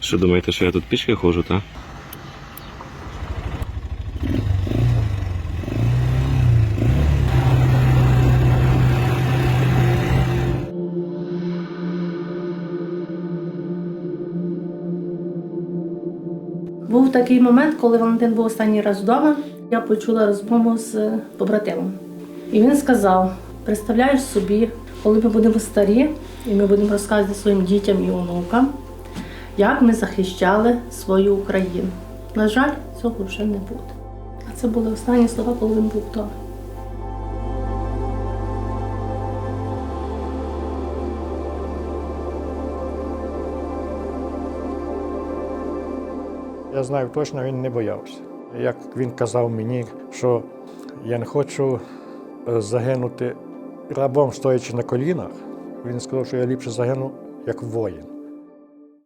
Що думаєте, що я тут пішки ходжу, так? Був такий момент, коли Валентин був останній раз вдома. Я почула розмову з побратимом. І він сказав: представляєш собі, коли ми будемо старі, і ми будемо розказувати своїм дітям і онукам, як ми захищали свою Україну. На жаль, цього вже не буде. А це були останні слова, коли він був вдома. Я знаю точно, він не боявся. Як він казав мені, що я не хочу е, загинути рабом, стоячи на колінах, він сказав, що я ліпше загину як воїн.